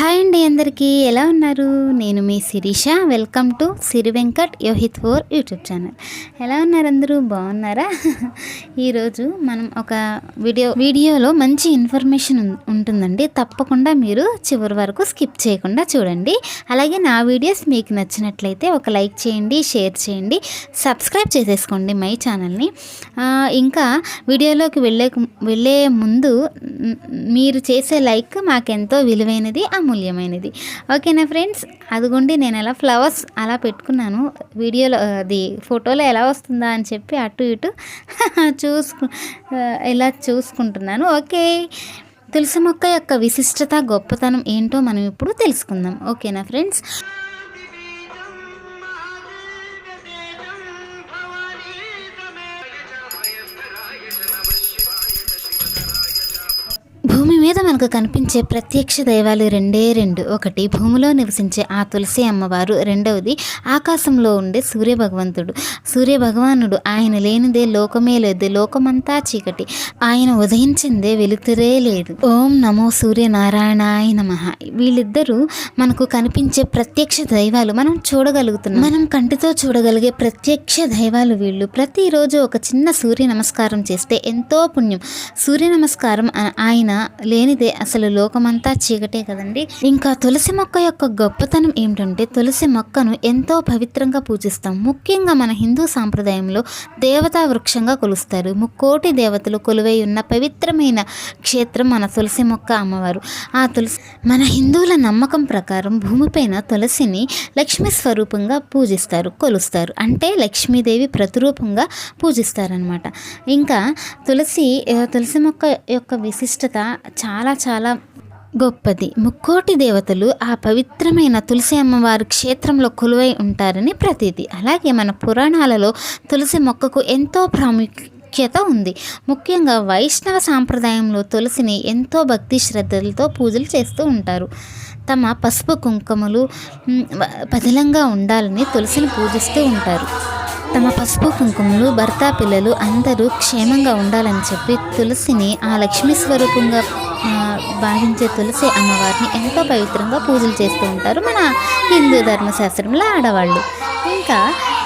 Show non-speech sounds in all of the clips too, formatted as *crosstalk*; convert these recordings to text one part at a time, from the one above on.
Hi అండి అందరికీ. ఎలా ఉన్నారు? నేను మీ Sirisha. Welcome to Siri Venkat Yohith four YouTube channel ఎలా ఉన్నారు అందరూ? బాగున్నారా? *laughs* ఈరోజు మనం ఒక వీడియో వీడియోలో మంచి ఇన్ఫర్మేషన్ ఉంటుందండి. తప్పకుండా మీరు చివరి వరకు స్కిప్ చేయకుండా చూడండి. అలాగే నా వీడియోస్ మీకు నచ్చినట్లయితే ఒక లైక్ చేయండి షేర్ చేయండి సబ్స్క్రైబ్ చేసేసుకోండి మై ఛానల్ని ఇంకా వీడియోలోకి వెళ్ళే వెళ్ళే ముందు మీరు చేసే లైక్ మాకెంతో విలువైనది అమూల్యమైనది ఓకేనా ఫ్రెండ్స్? అదిగోండి నేను ఎలా ఫ్లవర్స్ అలా పెట్టుకున్నాను. వీడియోలో అది ఫోటోలో ఎలా వస్తుందా అని చెప్పి అటు ఇటు *laughs* చూసుకు ఇలా చూసుకుంటున్నాను. ఓకే. తులసి మొక్క యొక్క విశిష్టత గొప్పతనం ఏంటో మనం ఇప్పుడు తెలుసుకుందాం. ఓకేనా ఫ్రెండ్స్? మీద మనకు కనిపించే ప్రత్యక్ష దైవాలు రెండే రెండు. ఒకటి భూమిలో నివసించే ఆ తులసి అమ్మవారు. రెండవది ఆకాశంలో ఉండే సూర్య భగవంతుడు సూర్య భగవానుడు ఆయన లేనిదే లోకమే లేదు. లోకమంతా చీకటి. ఆయన ఉదయించిందే వెలుతురే లేదు. ఓం నమో సూర్యనారాయణాయ నమ. వీళ్ళిద్దరూ మనకు కనిపించే ప్రత్యక్ష దైవాలు. మనం చూడగలుగుతున్నాం. మనం కంటితో చూడగలిగే ప్రత్యక్ష దైవాలు వీళ్ళు. ప్రతిరోజు ఒక చిన్న సూర్య నమస్కారం చేస్తే ఎంతో పుణ్యం. సూర్య నమస్కారం ఆయన లే లేనిదే అసలు లోకమంతా చీకటే కదండి. ఇంకా తులసి మొక్క యొక్క గొప్పతనం ఏమిటంటే తులసి మొక్కను ఎంతో పవిత్రంగా పూజిస్తాం. ముఖ్యంగా మన హిందూ సాంప్రదాయంలో దేవతా వృక్షంగా కొలుస్తారు. ముక్కోటి దేవతలు కొలువై ఉన్న పవిత్రమైన క్షేత్రం మన తులసి మొక్క అమ్మవారు. ఆ తులసి మన హిందువుల నమ్మకం ప్రకారం భూమిపైన తులసిని లక్ష్మీ స్వరూపంగా పూజిస్తారు కొలుస్తారు. అంటే లక్ష్మీదేవి ప్రతిరూపంగా పూజిస్తారనమాట ఇంకా తులసి తులసి మొక్క యొక్క విశిష్టత చాలా చాలా చాలా గొప్పది. ముక్కోటి దేవతలు ఆ పవిత్రమైన తులసి అమ్మవారి క్షేత్రంలో కొలువై ఉంటారని ప్రతీతి. అలాగే మన పురాణాలలో తులసి మొక్కకు ఎంతో ప్రాముఖ్యత ఉంది. ముఖ్యంగా వైష్ణవ సాంప్రదాయంలో తులసిని ఎంతో భక్తి శ్రద్ధలతో పూజలు చేస్తూ ఉంటారు. తమ పసుపు కుంకుమలు పదిలంగా ఉండాలని తులసిని పూజిస్తూ ఉంటారు. తమ పసుపు కుంకుమలు భర్త పిల్లలు అందరూ క్షేమంగా ఉండాలని చెప్పి తులసిని ఆ లక్ష్మీ స్వరూపంగా భావించే తులసి అమ్మవారిని ఎంతో పవిత్రంగా పూజలు చేస్తూ ఉంటారు మన హిందూ ధర్మశాస్త్రంలో ఆడవాళ్ళు. ఇంకా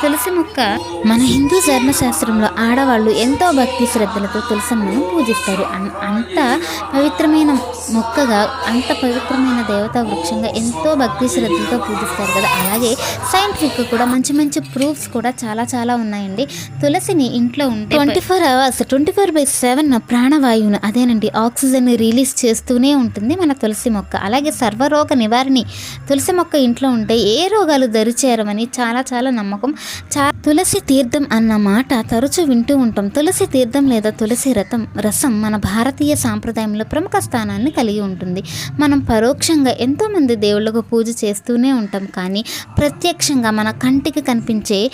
తులసి మొక్క మన హిందూ ధర్మశాస్త్రంలో ఆడవాళ్ళు ఎంతో భక్తి శ్రద్ధలతో తులసమ్మను పూజిస్తారు. అన్- అంత పవిత్రమైన మొక్కగా అంత పవిత్రమైన దేవతా వృక్షంగా ఎంతో భక్తి శ్రద్ధలతో పూజిస్తారు కదా. అలాగే సైంటిఫిక్ కూడా మంచి మంచి ప్రూఫ్స్ కూడా చాలా చాలా ఉన్నాయండి. తులసిని ఇంట్లో ఉంటే twenty four hours twenty four by seven ప్రాణవాయువును అదేనండి ఆక్సిజన్ రిలీజ్ చేస్తూనే ఉంటుంది మన తులసి మొక్క. అలాగే సర్వరోగ నివారణి తులసి మొక్క ఇంట్లో ఉంటే ఏ రోగాలు దరిచేరమని చాలా చాలా నమ్మకం. చా తులసి తీర్థం అన్న మాట తరచూ వింటూ ఉంటాం. తులసి తీర్థం లేదా తులసి రథం రసం మన భారతీయ సాంప్రదాయంలో ప్రముఖ స్థానాన్ని కలిగి ఉంటుంది. మనం పరోక్షంగా ఎంతోమంది దేవుళ్ళకు పూజ చేస్తూనే ఉంటాం. కానీ ప్రత్యక్షంగా మన కంటికి కనిపించే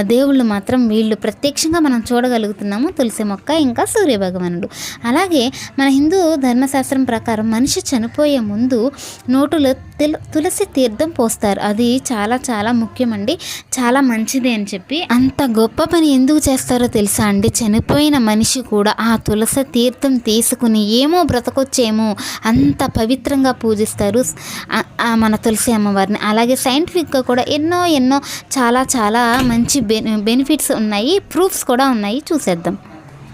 దేవుళ్ళు మాత్రం వీళ్ళు ప్రత్యక్షంగా మనం చూడగలుగుతున్నాము. తులసి మొక్క ఇంకా సూర్య భగవానుడు. అలాగే మన హిందూ ధర్మశాస్త్రం ప్రకారం మనిషి చనిపోయే ముందు నోటులో తులసి తీర్థం పోస్తారు. అది చాలా చాలా ముఖ్యమండి. చాలా మంచిది అని చెప్పి. అంత గొప్ప పని ఎందుకు చేస్తారో తెలుసా అండి? చనిపోయిన మనిషి కూడా ఆ తులసి తీర్థం తీసుకుని ఏమో బ్రతకొచ్చేమో అంత పవిత్రంగా పూజిస్తారు ఆ మన తులసి అమ్మవారిని. అలాగే సైంటిఫిక్గా కూడా ఎన్నో ఎన్నో చాలా చాలా మంచి బె బెనిఫిట్స్ ఉన్నాయి ప్రూఫ్స్ కూడా ఉన్నాయి. చూసేద్దాం.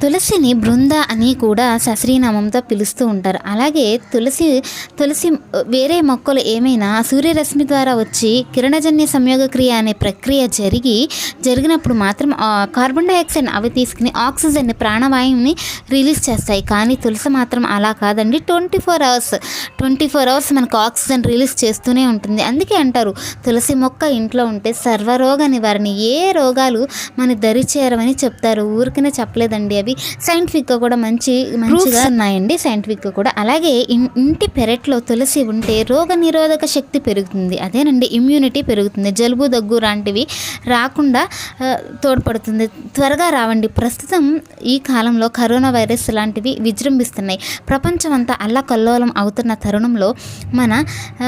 తులసిని బృంద అని కూడా సశ్రీనామంతో పిలుస్తూ ఉంటారు. అలాగే తులసి తులసి వేరే మొక్కలు ఏమైనా సూర్యరశ్మి ద్వారా వచ్చి కిరణజన్య సంయోగ క్రియ అనే ప్రక్రియ జరిగి జరిగినప్పుడు మాత్రం ఆ కార్బన్ డైఆక్సైడ్ అవి తీసుకుని ఆక్సిజన్ని ప్రాణవాయువుని రిలీజ్ చేస్తాయి. కానీ తులసి మాత్రం అలా కాదండి. Twenty four hours twenty four hours మనకు ఆక్సిజన్ రిలీజ్ చేస్తూనే ఉంటుంది. అందుకే అంటారు తులసి మొక్క ఇంట్లో ఉంటే సర్వరోగ నివారణ ఏ రోగాలు మన దరిచేరవని చెప్తారు. ఊరికనే చెప్పలేదండి అవి సైంటిఫిక్గా కూడా మంచి మంచిగా ఉన్నాయండి సైంటిఫిక్గా కూడా. అలాగే ఇంటి పెరట్లో తులసి ఉంటే రోగ నిరోధక శక్తి పెరుగుతుంది. అదేనండి ఇమ్యూనిటీ పెరుగుతుంది. జలుబు దగ్గు లాంటివి రాకుండా తోడ్పడుతుంది. త్వరగా రావండి. ప్రస్తుతం ఈ కాలంలో కరోనా వైరస్ లాంటివి విజృంభిస్తున్నాయి. ప్రపంచం అంతా అల్లకల్లోలం అవుతున్న తరుణంలో మన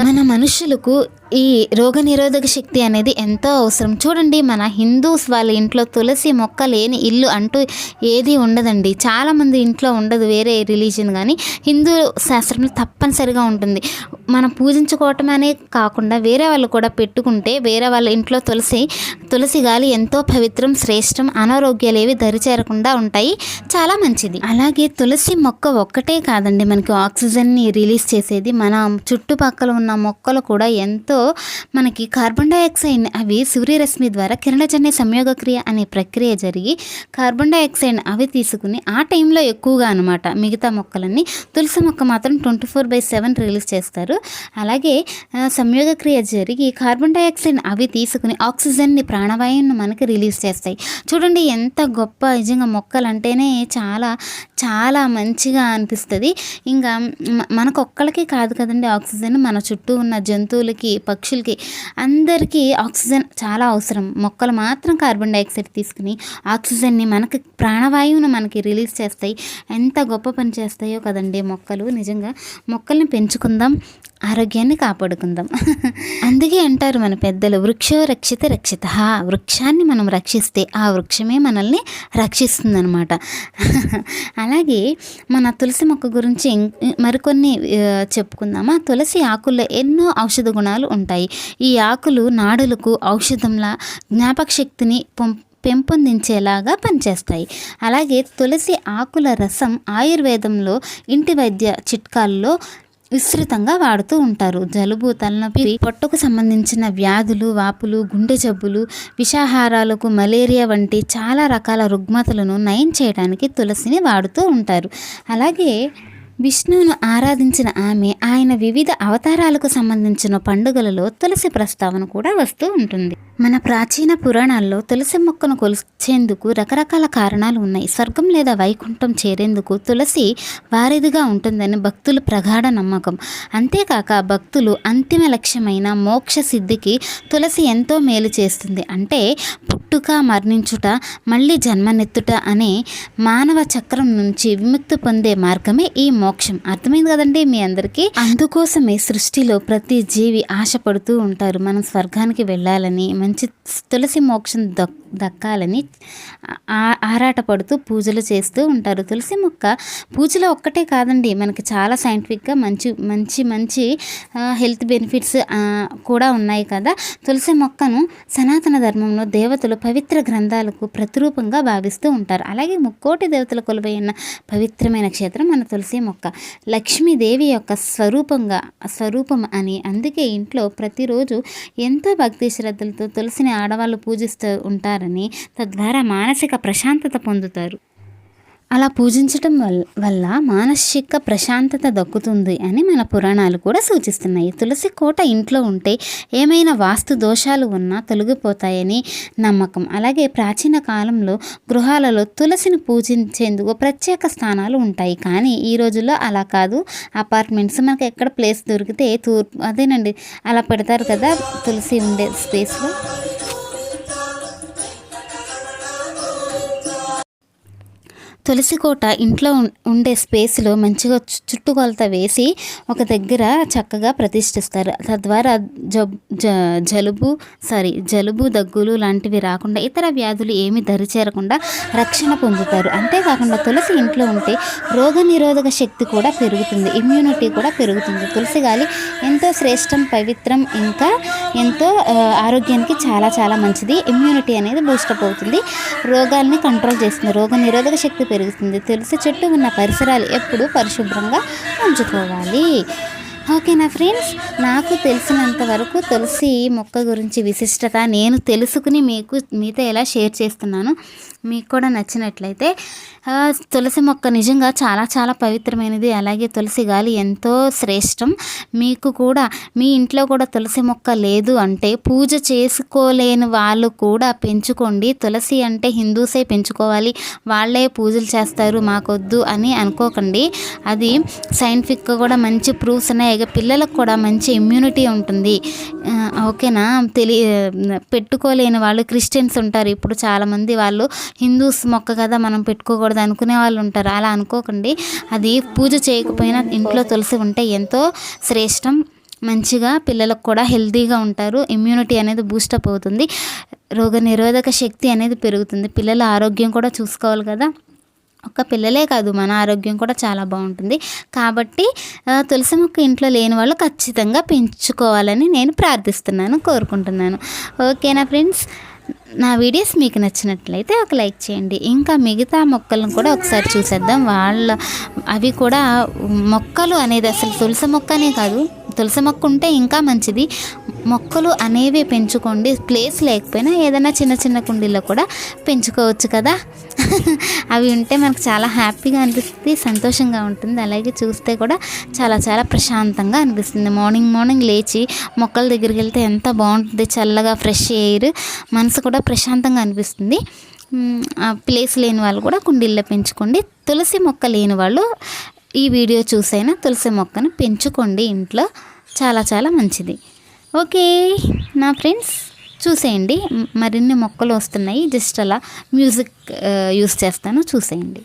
మన మనుషులకు ఈ రోగనిరోధక శక్తి అనేది ఎంతో అవసరం. చూడండి మన హిందూస్ వాళ్ళ ఇంట్లో తులసి మొక్క లేని ఇల్లు అంటూ ఏది ఉండదండి. చాలామంది ఇంట్లో ఉండదు వేరే రిలీజన్ కానీ హిందూ శాస్త్రంలో తప్పనిసరిగా ఉంటుంది. మనం పూజించుకోవటం అనే కాకుండా వేరే వాళ్ళు కూడా పెట్టుకుంటే వేరే వాళ్ళ ఇంట్లో తులసి తులసి గాలి ఎంతో పవిత్రం శ్రేష్టం అనారోగ్యాలు ఏవి దరిచేరకుండా ఉంటాయి. చాలా మంచిది. అలాగే తులసి మొక్క ఒక్కటే కాదండి మనకి ఆక్సిజన్ని రిలీజ్ చేసేది. మన చుట్టుపక్కల ఉన్న మొక్కలు కూడా ఎంతో మనకి కార్బన్ డైఆక్సైడ్ అవి సూర్యరశ్మి ద్వారా కిరణజన్య సంయోగక్రియ అనే ప్రక్రియ జరిగి కార్బన్ డైఆక్సైడ్ అవి తీసుకుని ఆ టైంలో ఎక్కువగా అనమాట మిగతా మొక్కలన్నీ తులసి మొక్క మాత్రం twenty four by seven release చేస్తారు. అలాగే సంయోగక్రియ జరిగి కార్బన్ డైఆక్సైడ్ అవి తీసుకుని ఆక్సిజన్ని ప్రాణవాయువుని మనకి రిలీజ్ చేస్తాయి. చూడండి ఎంత గొప్ప నిజంగా మొక్కలు అంటేనే చాలా చాలా మంచిగా అనిపిస్తుంది. ఇంకా మనకు ఒక్కళ్ళకి కాదు కదండి ఆక్సిజన్ మన చుట్టూ ఉన్న జంతువులకి పక్షులకి. అందరికీ ఆక్సిజన్ చాలా అవసరం. మొక్కలు మాత్రం కార్బన్ డైఆక్సైడ్ తీసుకుని ఆక్సిజన్ని మనకి ప్రాణవాయువును మనకి రిలీజ్ చేస్తాయి. ఎంత గొప్ప పని చేస్తాయో కదండి మొక్కలు. నిజంగా మొక్కల్ని పెంచుకుందాం ఆరోగ్యాన్ని కాపాడుకుందాం. *laughs* అందుకే అంటారు మన పెద్దలు వృక్షో రక్షిత రక్షిత. వృక్షాన్ని మనం రక్షిస్తే ఆ వృక్షమే మనల్ని రక్షిస్తుందనమాట *laughs* అలాగే మన తులసి మొక్క గురించి ఇం- మరికొన్ని ఆ, చెప్పుకుందామా. తులసి ఆకుల్లో ఎన్నో ఔషధ గుణాలు ఉంటాయి. ఈ ఆకులు నాడులకు ఔషధంలా జ్ఞాపక శక్తిని పొం పెంపొందించేలాగా పనిచేస్తాయి. అలాగే తులసి ఆకుల రసం ఆయుర్వేదంలో ఇంటి వైద్య చిట్కాల్లో విస్తృతంగా వాడుతూ ఉంటారు. జలుబు తలనొప్పి పొట్టకు సంబంధించిన వ్యాధులు వాపులు గుండె జబ్బులు విషాహారాలకు మలేరియా వంటి చాలా రకాల రుగ్మతలను నయం చేయడానికి తులసిని వాడుతూ ఉంటారు. అలాగే విష్ణువును ఆరాధించిన ఆమె ఆయన వివిధ అవతారాలకు సంబంధించిన పండుగలలో తులసి ప్రస్తావన కూడా వస్తూ ఉంటుంది. మన ప్రాచీన పురాణాల్లో తులసి మొక్కను కొలిచేందుకు రకరకాల కారణాలు ఉన్నాయి. స్వర్గం లేదా వైకుంఠం చేరేందుకు తులసి వారిదిగా ఉంటుందని భక్తులు ప్రగాఢ నమ్మకం. అంతేకాక భక్తులు అంతిమ లక్ష్యమైన మోక్ష సిద్ధికి తులసి ఎంతో మేలు చేస్తుంది. అంటే పుట్టుక మరణించుట మళ్ళీ జన్మనెత్తుట అనే మానవ చక్రం నుంచి విముక్తి పొందే మార్గమే ఈ మోక్షం. అర్థమైంది కదండి మీ అందరికీ? అందుకోసమే సృష్టిలో ప్రతి జీవి ఆశపడుతూ ఉంటారు. మనం స్వర్గానికి వెళ్ళాలని మంచి తులసి మోక్షం దక్ దక్కాలని ఆ- ఆరాటపడుతూ పూజలు చేస్తూ ఉంటారు. తులసి మొక్క పూజలో ఒక్కటే కాదండి మనకి చాలా సైంటిఫిక్గా మంచి మంచి మంచి హెల్త్ బెనిఫిట్స్ కూడా ఉన్నాయి కదా. తులసి మొక్కను సనాతన ధర్మంలో దేవతలు పవిత్ర గ్రంథాలకు ప్రతిరూపంగా భావిస్తూ ఉంటారు. అలాగే ముక్కోటి దేవతల కొలువైన పవిత్రమైన క్షేత్రం మన తులసి మొక్క. లక్ష్మీదేవి యొక్క స్వరూపంగా స్వరూపం అని. అందుకే ఇంట్లో ప్రతిరోజు ఎంతో భక్తి శ్రద్ధలతో తులసిని ఆడవాళ్ళు పూజిస్తూ ఉంటారని తద్వారా మానసిక ప్రశాంతత పొందుతారు. అలా పూజించటం వల్ల మానసిక ప్రశాంతత దక్కుతుంది అని మన పురాణాలు కూడా సూచిస్తున్నాయి. తులసి కోట ఇంట్లో ఉంటే ఏమైనా వాస్తు దోషాలు ఉన్నా తొలగిపోతాయని నమ్మకం. అలాగే ప్రాచీన కాలంలో గృహాలలో తులసిని పూజించేందుకు ప్రత్యేక స్థానాలు ఉంటాయి. కానీ ఈ రోజుల్లో అలా కాదు. అపార్ట్మెంట్స్ మనకు ఎక్కడ ప్లేస్ దొరికితే తూర్పు అదేనండి అలా పెడతారు కదా తులసి ఉండే స్పేస్లో. తులసి కోట ఇంట్లో ఉండే స్పేస్లో మంచిగా చుట్టుకొలత వేసి ఒక దగ్గర చక్కగా ప్రతిష్ఠిస్తారు. తద్వారా జబ్ జ జలుబు సారీ జలుబు దగ్గులు లాంటివి రాకుండా ఇతర వ్యాధులు ఏమీ దరిచేరకుండా రక్షణ పొందుతారు. అంతేకాకుండా తులసి ఇంట్లో ఉంటే రోగ నిరోధక శక్తి కూడా పెరుగుతుంది. ఇమ్యూనిటీ కూడా పెరుగుతుంది. తులసి గాలి ఎంతో శ్రేష్టం పవిత్రం ఇంకా ఎంతో ఆరోగ్యానికి చాలా చాలా మంచిది. ఇమ్యూనిటీ అనేది బూస్టప్ అవుతుంది. రోగాల్ని కంట్రోల్ చేస్తుంది. రోగ నిరోధక శక్తి పెరుగుతుంది తులసి చెట్టు ఉన్న పరిసరాలు ఎప్పుడూ పరిశుభ్రంగా ఉంచుకోవాలి. ఓకేనా ఫ్రెండ్స్? నాకు తెలిసినంత వరకు తులసి మొక్క గురించి విశిష్టత నేను తెలుసుకుని మీకు మీతో ఎలా షేర్ చేస్తున్నాను మీకు కూడా నచ్చినట్లయితే తులసి మొక్క నిజంగా చాలా చాలా పవిత్రమైనది. అలాగే తులసి గాలి ఎంతో శ్రేష్టం. మీకు కూడా మీ ఇంట్లో కూడా తులసి మొక్క లేదు అంటే పూజ చేసుకోలేని వాళ్ళు కూడా పెంచుకోండి. తులసి అంటే హిందూసే పెంచుకోవాలి. వాళ్ళే పూజలు చేస్తారు మాకొద్దు అని అనుకోకండి. అది సైంటిఫిక్గా కూడా మంచి ప్రూఫ్స్ ఉన్నాయి. ఇక పిల్లలకు కూడా మంచి ఇమ్యూనిటీ ఉంటుంది. ఓకేనా? తెలి పెట్టుకోలేని వాళ్ళు క్రిస్టియన్స్ ఉంటారు. ఇప్పుడు చాలామంది వాళ్ళు హిందూస్ మొక్క కదా మనం పెట్టుకోకూడదు అనుకునే వాళ్ళు ఉంటారు. అలా అనుకోకండి. అది పూజ చేయకపోయినా ఇంట్లో తులసి ఉంటే ఎంతో శ్రేష్టం. మంచిగా పిల్లలకు కూడా హెల్తీగా ఉంటారు. ఇమ్యూనిటీ అనేది బూస్టప్ అవుతుంది. రోగ నిరోధక శక్తి అనేది పెరుగుతుంది. పిల్లల ఆరోగ్యం కూడా చూసుకోవాలి కదా. ఒక్క పిల్లలే కాదు మన ఆరోగ్యం కూడా చాలా బాగుంటుంది. కాబట్టి తులసి మొక్క ఇంట్లో లేని వాళ్ళు ఖచ్చితంగా పెంచుకోవాలని నేను ప్రార్థిస్తున్నాను కోరుకుంటున్నాను. ఓకేనా ఫ్రెండ్స్? నా వీడియోస్ మీకు నచ్చినట్లయితే ఒక లైక్ చేయండి. ఇంకా మిగతా మొక్కలను కూడా ఒకసారి చూసేద్దాం. వాళ్ళ అవి కూడా మొక్కలు అనేది అసలు తులసి మొక్కనే కాదు. తులసి మొక్క ఉంటే ఇంకా మంచిది. మొక్కలు అనేవి పెంచుకోండి. ప్లేస్ లేకపోయినా ఏదైనా చిన్న చిన్న కుండీల్లో కూడా పెంచుకోవచ్చు కదా. *laughs* అవి ఉంటే మనకు చాలా హ్యాపీగా అనిపిస్తుంది సంతోషంగా ఉంటుంది. అలాగే చూస్తే కూడా చాలా చాలా ప్రశాంతంగా అనిపిస్తుంది. మార్నింగ్ మార్నింగ్ లేచి మొక్కల దగ్గరికి వెళ్తే ఎంత బాగుంటుంది. చల్లగా ఫ్రెష్ ఎయిర్ మనసు కూడా ప్రశాంతంగా అనిపిస్తుంది. ఆ ప్లేస్ లేని వాళ్ళు కూడా కుండీల్లో పెంచుకోండి. తులసి మొక్క లేని వాళ్ళు ఈ వీడియో చూసైనా తులసి మొక్కను పెంచుకోండి ఇంట్లో. చాలా చాలా మంచిది. ఓకే నా ఫ్రెండ్స్ చూసేయండి. మరిన్ని మొక్కలు వస్తున్నాయి. జస్ట్ అలా మ్యూజిక్ యూస్ చేస్తాను. చూసేయండి.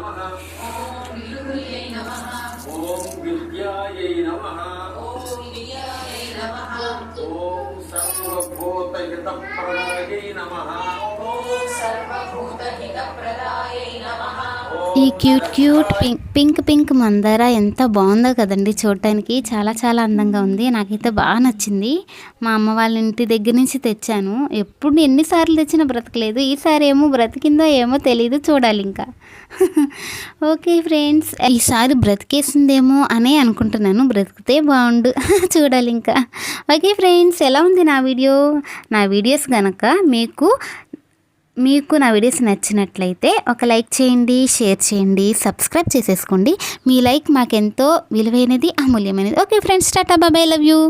వికృత్యై నమః ఓం వికృత్యై నమః ఓం విద్యాయై నమః ఓం విద్యాయై నమః ఓం సర్వభూతహితప్రదాయై నమః ఓం సర్వభూతహితప్రదాయై నమః ఈ cute cute pink pink pink మందార ఎంత బాగుందో కదండి చూడటానికి. చాలా చాలా అందంగా ఉంది. నాకైతే బాగా నచ్చింది. మా అమ్మ వాళ్ళ ఇంటి దగ్గర నుంచి తెచ్చాను. ఎప్పుడు ఎన్నిసార్లు తెచ్చినా బ్రతకలేదు. ఈసారి ఏమో బ్రతికిందో ఏమో తెలియదు చూడాలి ఇంకా. *laughs* ఓకే ఫ్రెండ్స్ ఈసారి బ్రతికేసిందేమో అనే అనుకుంటున్నాను. బ్రతికితే బాగుండు. *laughs* చూడాలి ఇంకా. ఓకే ఫ్రెండ్స్ ఎలా ఉంది నా వీడియో? నా వీడియోస్ కనుక మీకు మీకు నా వీడియోస్ నచ్చినట్లయితే ఒక లైక్ చేయండి షేర్ చేయండి సబ్స్క్రైబ్ చేసేసుకోండి. మీ లైక్ మాకెంతో విలువైనది అమూల్యమైనది. ఓకే ఫ్రెండ్స్ టాటా బాబాయ్ లవ్ యూ